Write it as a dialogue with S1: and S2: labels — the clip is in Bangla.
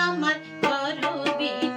S1: আমার করবি